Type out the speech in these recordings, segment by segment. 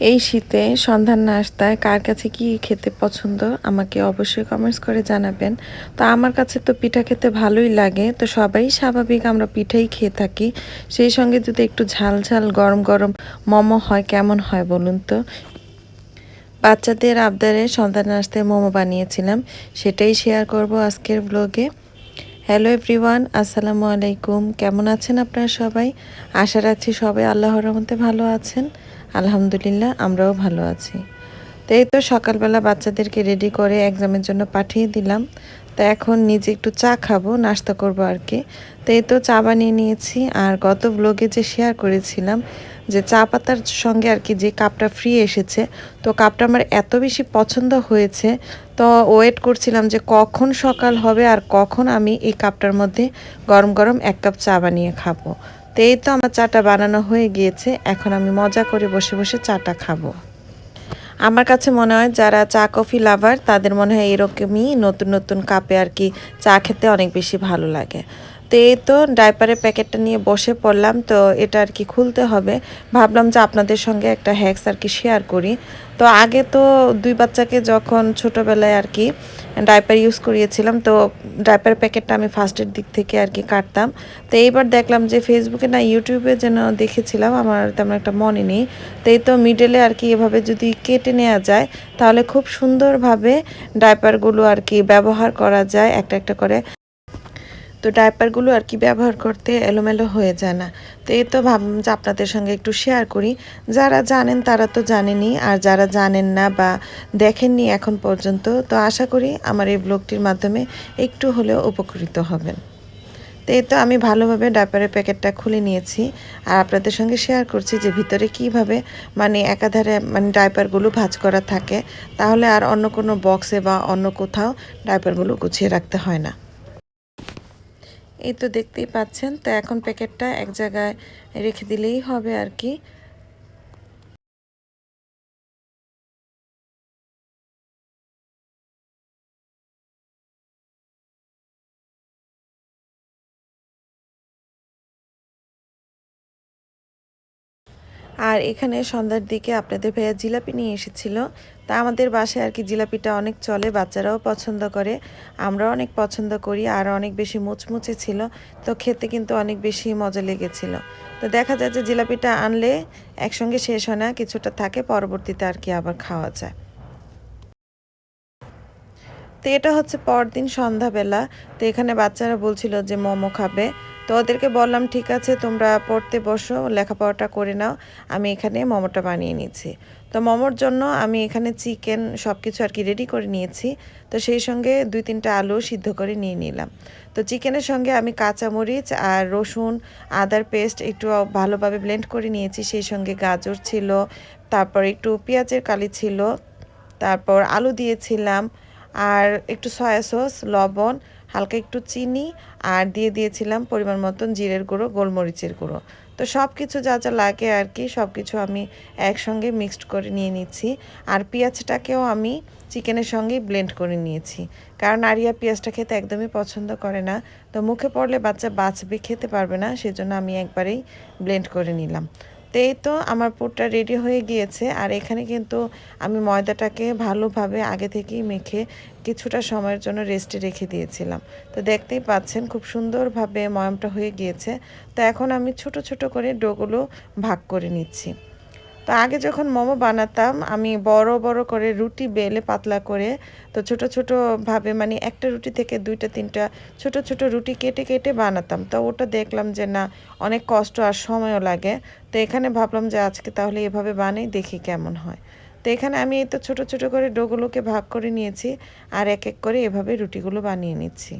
এই শীতে সন্ধ্যার নাস্তায় কার কাছে কি খেতে পছন্দ আমাকে অবশ্যই কমেন্টস করে জানাবেন। তো আমার কাছে তো পিঠা খেতে ভালোই লাগে, তো সবাই স্বাভাবিক আমরা পিঠাই খেয়ে থাকি। সেই সঙ্গে যদি একটু ঝাল ঝাল গরম গরম মোমো হয়, কেমন হয় বলুন তো? বাচ্চাদের আবদারে সন্ধ্যার নাস্তায় মোমো বানিয়েছিলাম, সেটাই শেয়ার করব আজকের ব্লগে হ্যালো এভরিওয়ান আসসালামু আলাইকুম। কেমন আছেন আপনারা সবাই? আশা রাখছি সবাই আল্লাহর রহমতে ভালো আছেন। আলহামদুলিল্লাহ, আমরাও ভালো আছি। তো এই তো সকালবেলা বাচ্চাদেরকে রেডি করে এক্সামের জন্য পাঠিয়ে দিলাম। তো এখন নিজে একটু চা খাব, নাস্তা করব আর কি। তো এই তো চা বানিয়ে নিয়েছি আর গত ব্লগে যে শেয়ার করেছিলাম যে চা পাতার সঙ্গে আর কি যে কাপটা ফ্রি এসেছে, তো কাপটা আমার এত বেশি পছন্দ হয়েছে। তো ওয়েট করছিলাম যে কখন সকাল হবে আর কখন আমি এই কাপটার মধ্যে গরম গরম এক কাপ চা বানিয়ে খাব। তো এই তো আমার চাটা বানানো হয়ে গিয়েছে। এখন আমি মজা করে বসে বসে চাটা খাব। আমার কাছে মনে হয় যারা চা কফি লাভার, তাদের মনে হয় এরকমই নতুন নতুন কাপে আর কি চা খেতে অনেক বেশি ভালো লাগে। তো এই তো ডাইপারের প্যাকেটটা নিয়ে বসে পড়লাম, তো এটা আর কি খুলতে হবে। ভাবলাম যে আপনাদের সঙ্গে একটা হ্যাক্স আর কি শেয়ার করি। তো আগে তো দুই বাচ্চাকে যখন ছোটোবেলায় আর কি ডাইপার ইউজ করিয়েছিলাম, তো ডাইপার প্যাকেটটা আমি ফার্স্টের দিক থেকে আর কি কাটতাম। তো এইবার দেখলাম যে ফেসবুকে না ইউটিউবে যেন দেখেছিলাম, আমার তেমন একটা মনে নেই। তো এই তো মিডেলে আর কি এভাবে যদি কেটে নেওয়া যায়, তাহলে খুব সুন্দরভাবে ডাইপারগুলো আর কি ব্যবহার করা যায়, একটা একটা করে। তো ডাইপারগুলো আর কি ব্যবহার করতে এলোমেলো হয়ে যায় না। তো এই তো ভাবলাম যে আপনাদের সঙ্গে একটু শেয়ার করি। যারা জানেন তারা তো জানেনই, আর যারা জানেন না বা দেখেননি এখন পর্যন্ত, তো আশা করি আমার এই ব্লগটির মাধ্যমে একটু হলেও উপকৃত হবেন। তো এই তো আমি ভালোভাবে ডাইপারের প্যাকেটটা খুলে নিয়েছি, আর আপনাদের সঙ্গে শেয়ার করছি যে ভিতরে কীভাবে মানে একাধারে মানে ডাইপারগুলো ভাজ করা থাকে, তাহলে আর অন্য কোনো বক্সে বা অন্য কোথাও ডাইপারগুলো গুছিয়ে রাখতে হয় না। এই তো দেখতেই পাচ্ছেন। তো এখন প্যাকেটটা এক জায়গায় রেখে দিলেই হবে আর কি। আর এখানে সন্ধ্যার দিকে আপনাদের ভাইয়া জিলাপি নিয়ে এসেছিল। তা আমাদের বাসায় আর কি জিলাপিটা অনেক চলে, বাচ্চারাও পছন্দ করে, আমরাও অনেক পছন্দ করি, আর অনেক বেশি মুচমুচে ছিল, তো খেতে কিন্তু অনেক বেশি মজা লেগেছিল। তো দেখা যায় যে জিলাপিটা আনলে একসঙ্গে শেষ হয় না, কিছুটা থাকে, পরবর্তীতে আর কি আবার খাওয়া যায়। তো এটা হচ্ছে পরদিন সন্ধ্যাবেলা। তো এখানে বাচ্চারা বলছিল যে মোমো খাবে। তো ওদেরকে বললাম, ঠিক আছে, তোমরা পড়তে বসো, লেখাপড়াটা করে নাও। আমি এখানে মোমোটা বানিয়ে নিয়েছি তো মোমোর জন্য আমি এখানে চিকেন সব কিছু আর কি রেডি করে নিয়েছি। তো সেই সঙ্গে দুই তিনটা আলু সিদ্ধ করে নিয়ে নিলাম। তো চিকেনের সঙ্গে আমি কাঁচামরিচ আর রসুন, আদার পেস্ট একটু ভালোভাবে ব্লেন্ড করে নিয়েছি। সেই সঙ্গে গাজর ছিল, তারপর একটু পেঁয়াজের কালি ছিল, তারপর আলু দিয়েছিলাম। আর একটু সয়া সস লবণ, হালকা একটু চিনি আর দিয়ে দিয়েছিলাম পরিমাণ মতন জিরের গুঁড়ো, গোলমরিচের গুঁড়ো। তো সব কিছু যা যা লাগে আর কি সব কিছু আমি একসঙ্গে মিক্সড করে নিয়ে নিচ্ছি। আর পেঁয়াজটাকেও আমি চিকেনের সঙ্গেই ব্লেন্ড করে নিয়েছি। কারণ আরিয়া পেঁয়াজটা খেতে একদমই পছন্দ করে না। তো মুখে পড়লে বাচ্চা বাঁচবে, খেতে পারবে না, সেজন্য আমি একবারেই ব্লেন্ড করে নিলাম। তো এই তো আমার পুরটা রেডি হয়ে গিয়েছে। আর এখানে কিন্তু আমি ময়দাটাকে ভালোভাবে আগে থেকেই মেখে কিছুটা সময়ের জন্য রেস্টে রেখে দিয়েছিলাম। তো দেখতেই পাচ্ছেন খুব সুন্দরভাবে ময়মটা হয়ে গিয়েছে। তো এখন আমি ছোট ছোট করে ডোগুলো ভাগ করে নিচ্ছি। তো আগে যখন মোমো বানাতাম, আমি বড় বড় করে রুটি বেলে পাতলা করে, তো ছোট ছোট ভাবে মানে একটা রুটি থেকে দুইটা, তিনটা ছোট ছোট রুটি কেটে কেটে বানাতাম। তো ওটা দেখলাম যে না, অনেক কষ্ট আর সময়ও লাগে। তো এখানে ভাবলাম যে আজকে তাহলে এভাবে বানাই, দেখি কেমন হয়। তো এখানে আমি এই তো ছোটো ছোটো করে ডোগুলোকে ভাগ করে নিয়েছি, আর এক এক করে এভাবে রুটিগুলো বানিয়ে নিচ্ছি।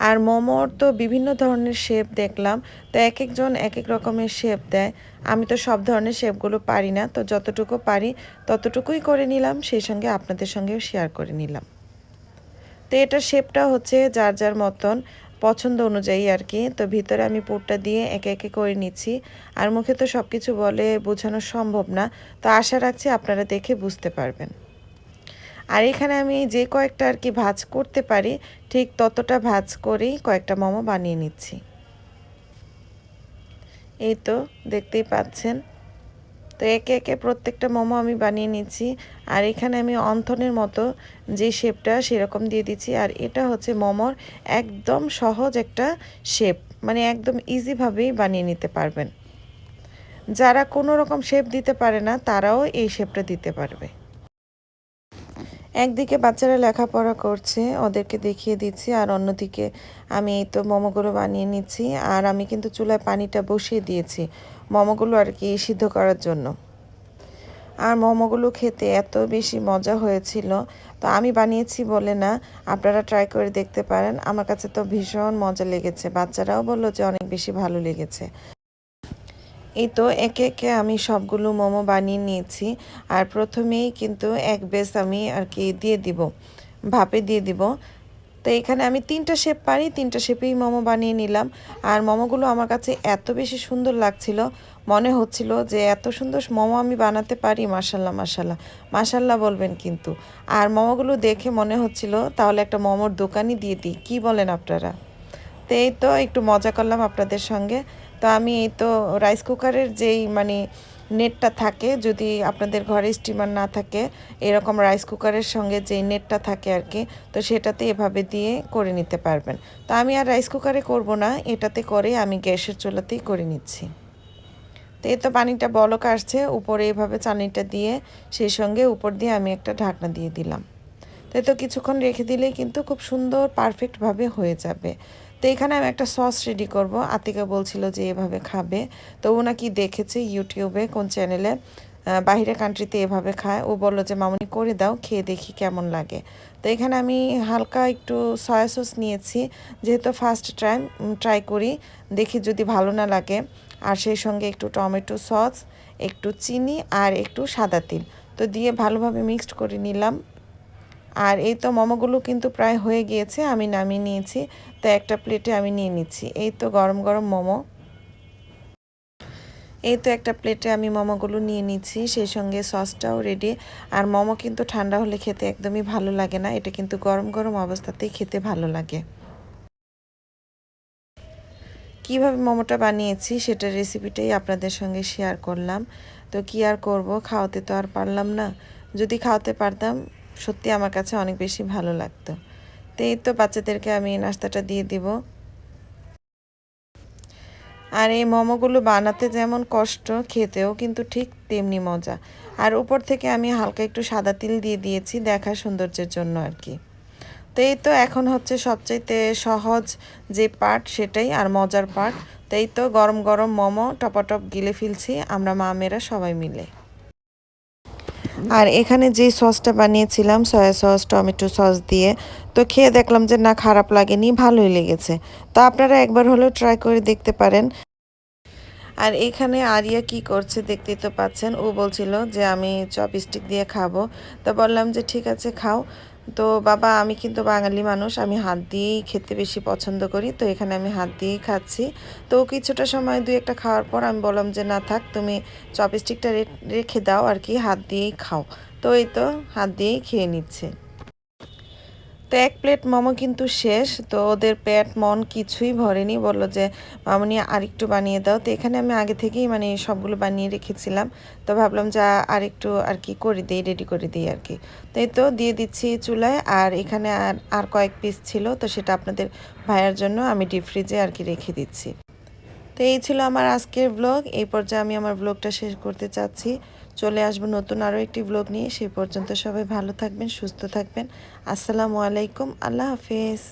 আর মোমোর তো বিভিন্ন ধরনের শেপ দেখলাম, তো এক একজন এক এক রকমের শেপ দেয়। আমি তো সব ধরনের শেপগুলো পারি না, তো যতটুকু পারি ততটুকুই করে নিলাম, সেই সঙ্গে আপনাদের সঙ্গেও শেয়ার করে নিলাম। তো এটা শেপটা হচ্ছে যার যার মতন পছন্দ অনুযায়ী আর কি, তো ভিতরে আমি পুরটা দিয়ে একে একে করে নিচ্ছি। আর মুখে তো সব কিছু বলে বোঝানো সম্ভব না, তো আশা রাখছি আপনারা দেখে বুঝতে পারবেন। আর এখানে আমি যে কয়েকটা আর কি ভাজ করতে পারি, ঠিক ততটা ভাজ করেই কয়েকটা মোমো বানিয়ে নিচ্ছি। এই তো, দেখতেই পাচ্ছেন। তো একে একে প্রত্যেকটা মোমো আমি বানিয়ে নিচ্ছি, আর এখানে আমি অন্থনের মতো যে শেপটা সেরকম দিয়ে দিচ্ছি, আর এটা হচ্ছে মোমোর একদম সহজ একটা শেপ মানে একদম ইজিভাবেই বানিয়ে নিতে পারবেন। যারা কোনো রকম শেপ দিতে পারে না, তারাও এই শেপটা দিতে পারবে। একদিকে বাচ্চারা লেখাপড়া করছে, ওদেরকে দেখিয়ে দিচ্ছি, আর অন্যদিকে আমি এই তো মোমোগুলো বানিয়ে নিচ্ছি, আর আমি কিন্তু চুলায় পানিটা বসিয়ে দিয়েছি মোমোগুলো আর কি সিদ্ধ করার জন্য। আর মোমোগুলো খেতে এত বেশি মজা হয়েছিল, তো আমি বানিয়েছি বলে না, আপনারা ট্রাই করে দেখতে পারেন। আমার কাছে তো ভীষণ মজা লেগেছে, বাচ্চারাও বলল যে অনেক বেশি ভালো লেগেছে। এই তো একে একে আমি সবগুলো মোমো বানিয়ে নিয়েছি। আর প্রথমেই কিন্তু এক বেস আমি আর কি দিয়ে দিব, ভাপে দিয়ে দিব। তো এখানে আমি তিনটা শেপ পারি, তিনটা শেপেই মোমো বানিয়ে নিলাম। আর মোমোগুলো আমার কাছে এত বেশি সুন্দর লাগছিল, মনে হচ্ছিল যে এত সুন্দর মোমো আমি বানাতে পারি মাসাল্লাহ মাসাল্লাহ মাসাল্লাহ বলবেন কিন্তু। আর মোমোগুলো দেখে মনে হচ্ছিল, তাহলে একটা মোমোর দোকানই দিয়ে দিই, কী বলেন আপনারা? তো এই তো একটু মজা করলাম আপনাদের সঙ্গে। তো আমি এই তো রাইস কুকারের যেই মানে নেটটা থাকে, যদি আপনাদের ঘরে স্টিমার না থাকে, এরকম রাইস কুকারের সঙ্গে যেই নেটটা থাকে আর কি তো সেটাতে এভাবে দিয়ে করে নিতে পারবেন। তো আমি আর রাইস কুকারে করব না, এটাতে করে আমি গ্যাসের চুলাতেই করে নিচ্ছি। তো এই তো পানিটা বলক আসছে, উপরে এভাবে চানিটা দিয়ে, সেই সঙ্গে উপর দিয়ে আমি একটা ঢাকনা দিয়ে দিলাম। তো তাই তো কিছুক্ষণ রেখে দিলেই কিন্তু খুব সুন্দর পারফেক্টভাবে হয়ে যাবে। এখানে আমি একটা সস রেডি করব। আতিকা বলছিল যে এভাবে খাবে। তো ও নাকি দেখেছে ইউটিউবে কোন চ্যানেলে বাহিরে কান্ট্রিতে এভাবে খায়। ও বলল যে, মামনি, করে দাও, খেয়ে দেখি কেমন লাগে। তো এখানে আমি হালকা একটু সয়া সস নিয়েছি। যেহেতু ফার্স্ট টাইম ট্রাই করি। দেখি যদি ভালো না লাগে। আর সেই সঙ্গে একটু টমেটো সস একটু চিনি আর একটু সাদা তিল। তো দিয়ে ভালোভাবে মিক্সড করে নিলাম। আর এই তো মোমোগুলো কিন্তু প্রায় হয়ে গিয়েছে, আমি নামিয়ে নিয়েছি। তো একটা প্লেটে আমি নিয়ে নিচ্ছি। এই তো গরম গরম মোমো। এই তো একটা প্লেটে আমি মোমোগুলো নিয়ে নিচ্ছি, সেই সঙ্গে সসটাও রেডি আর মোমো কিন্তু ঠান্ডা হলে খেতে একদমই ভালো লাগে না, এটা কিন্তু গরম গরম অবস্থাতেই খেতে ভালো লাগে। কীভাবে মোমোটা বানিয়েছি সেটার রেসিপিটাই আপনাদের সঙ্গে শেয়ার করলাম। তো কি আর করব, খাওয়াতে তো আর পারলাম না। যদি খাওয়াতে পারতাম সত্যি আমার কাছে অনেক বেশি ভালো লাগতো। তো এই তো বাচ্চাদেরকে আমি নাস্তাটা দিয়ে দিব। আর এই মোমোগুলো বানাতে যেমন কষ্ট, খেতেও কিন্তু ঠিক তেমনি মজা। আর উপর থেকে আমি হালকা একটু সাদা তিল দিয়ে দিয়েছি দেখা সৌন্দর্যের জন্য আর কি। তো এই তো এখন হচ্ছে সবচাইতে সহজ যে পার্ট সেটাই আর মজার পার্ট। তো এই তো গরম গরম মোমো টপাটপ গিলে ফেলছি, আমরা মা মেয়েরা সবাই মিলে। আর এখানে যে সসটা বানিয়েছিলাম, সয়া সস, টমেটো সস দিয়ে, তো খেয়ে দেখলাম যে না, খারাপ লাগেনি, ভালোই লেগেছে। তো আপনারা একবার হলেও ট্রাই করে দেখতে পারেন। আর এখানে আরিয়া কি করছে দেখতেই তো পাচ্ছেন, ও বলছিল যে আমি চপস্টিক দিয়ে খাব। তো বললাম যে ঠিক আছে, খাও। তো বাবা, আমি কিন্তু বাঙালি মানুষ, আমি হাত দিয়েই খেতে বেশি পছন্দ করি, তো এখানে আমি হাত দিয়েই খাচ্ছি। তো কিছুটা সময় দুই একটা খাওয়ার পর আমি বললাম যে, না থাক, তুমি চপস্টিকটা রেখে দাও আর কি, হাত দিয়েই খাও। তো এই তো, হাত দিয়েই খেয়ে নিচ্ছে। তো এক প্লেট মোমো কিন্তু শেষ, তো ওদের পেট মন কিছুই ভরেনি। বলল যে মামনি আরেকটু বানিয়ে দাও। তো এখানে আমি আগে থেকেই মানে সবগুলো বানিয়ে রেখেছিলাম। তো ভাবলাম যে আরেকটু আর কি করে দিই রেডি করে দিই আর কি। তো এই তো দিয়ে দিচ্ছি চুলায়। আর এখানে আর আর কয়েক পিস ছিল, তো সেটা আপনাদের ভাইয়ার জন্য আমি ডিপ ফ্রিজে আর কি রেখে দিচ্ছি। তো এই ছিল আমার আজকের ব্লগ এই পর্যায়ে আমি আমার ব্লগটা শেষ করতে চাচ্ছি। চলে আসব নতুন আরও একটি ব্লগ নিয়ে। সেই পর্যন্ত সবাই ভালো থাকবেন, সুস্থ থাকবেন। আসসালামু আলাইকুম, আল্লাহ হাফেজ।